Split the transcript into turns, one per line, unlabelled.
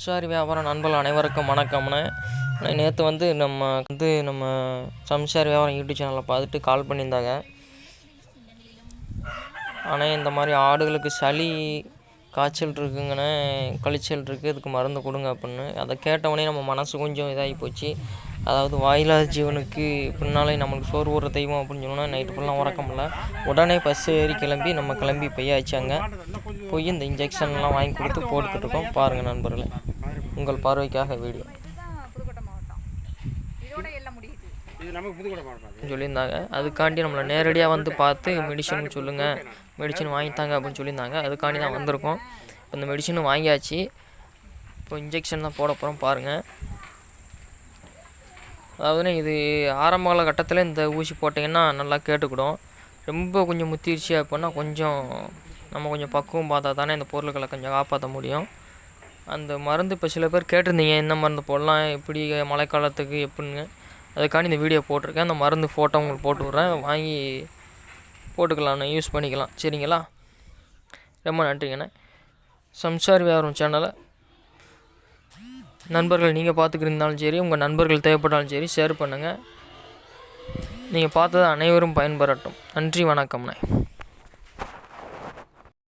சம்சாரி வியாபாரம் நண்பர்கள் அனைவருக்கும் வணக்கம்னு. நேற்று வந்து நம்ம வந்து நம்ம சம்சாரி வியாபாரம் யூடியூப் சேனலில் பார்த்துட்டு கால் பண்ணியிருந்தாங்க. ஆனால் இந்த மாதிரி ஆடுகளுக்கு சளி காய்ச்சல் இருக்குங்கன்னு கழிச்சல் இருக்குது இதுக்கு மருந்து கொடுங்க அப்படின்னு. அதை கேட்டவொடனே நம்ம மனசு கொஞ்சம் இதாகி போச்சு. அதாவது வாயிலாத ஜீவனுக்கு பின்னாலே நம்மளுக்கு சோறு ஊற தெய்வம் அப்படின்னு சொன்னால் நைட்டு ஃபுல்லாக உறக்கமில்ல உடனே பஸ் ஏறி கிளம்பி நம்ம கிளம்பி போயாச்சாங்க போய் இந்த இன்ஜெக்ஷன்லாம் வாங்கி கொடுத்து போட்டுக்கிட்டு இருக்கோம். பாருங்கள் நண்பர்களே. உங்கள் பார்வைக்காக வீடியோ. சொல்லியிருந்தாங்க. அதுக்காண்டி நம்மளை நேரடியாக வந்து பார்த்து மெடிசன் சொல்லுங்கள் மெடிசன் வாங்கித்தாங்க அப்படின்னு சொல்லியிருந்தாங்க. அதுக்காண்டி தான் வந்திருக்கோம். இப்போ இந்த மெடிசனும் வாங்கியாச்சு. இப்போ இன்ஜெக்ஷன் தான் போட போகிறோம் பாருங்கள் அதாவதுண்ணே இது ஆரம்ப கால கட்டத்தில் இந்த ஊசி போட்டிங்கன்னா நல்லா கேட்டுக்கிடும். ரொம்ப கொஞ்சம் முத்திருச்சு அப்படின்னா கொஞ்சம் நம்ம கொஞ்சம் பக்குவம் பார்த்தா தானே இந்த பொருட்களை கொஞ்சம் காப்பாற்ற முடியும். அந்த மருந்து இப்போ சில பேர் கேட்டிருந்தீங்க என்ன மருந்து போடலாம் எப்படி மழைக்காலத்துக்கு எப்படின்னு. அதுக்காண்டி இந்த வீடியோ போட்டிருக்கேன். அந்த மருந்து ஃபோட்டோ உங்களுக்கு போட்டு விட்றேன். வாங்கி போட்டுக்கலாம்ண்ணே யூஸ் பண்ணிக்கலாம். சரிங்களா? ரொம்ப நன்றிங்கண்ணே. சம்சார் வியாபாரம் சேனலை நண்பர்கள் நீங்கள் பார்த்துக்கிருந்தாலும் சரி உங்கள் நண்பர்கள் தேவைப்பட்டாலும் சரி ஷேர் பண்ணுங்கள் நீங்கள் பார்த்தது அனைவரும் பயன்பெறட்டும். நன்றி வணக்கம்ண்ணே.